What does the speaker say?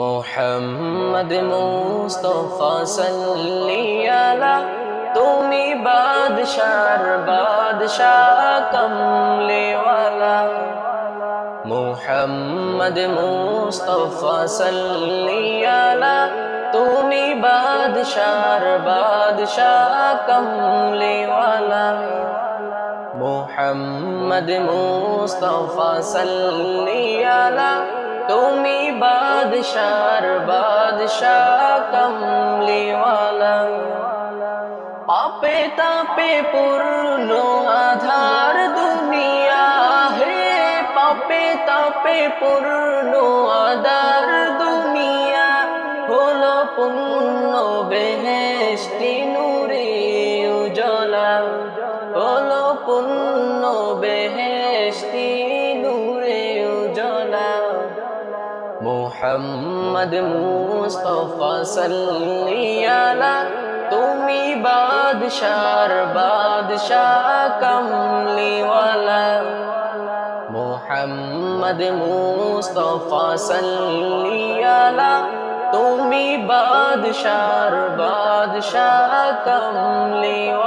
মোহাম্মদ মুস্তফা সাল্লিয়ালা তুমি বাদশার বাদশাহ কমলেওয়ালা। মোহাম্মদ মুস্তফা সাল্লিয়ালা তুমি বাদশার বাদশাহ কমলেওয়ালা। মোহাম্মদ মুস্তফা সাল্লিয়ালা তুমি বাদশার বাদশাহ কমলিওয়ালা। পাপে তাপে পূর্ণ আধার দুনিয়া হে। পাপে তাপে পূর্ণ আধার দুনিয়া হলো পুণ্য বেহেশতি নূরে উজলা হলো পুণ্য বেহেশতি মোহাম্মদ মুস্তফা সাল্লিয়ালা তুমি বাদশার বাদশাহ কমলিওয়ালা। মোহাম্মদ মুস্তফা সাল্লিয়ালা তুমি বাদশার বাদশাহ কমলিওয়ালা।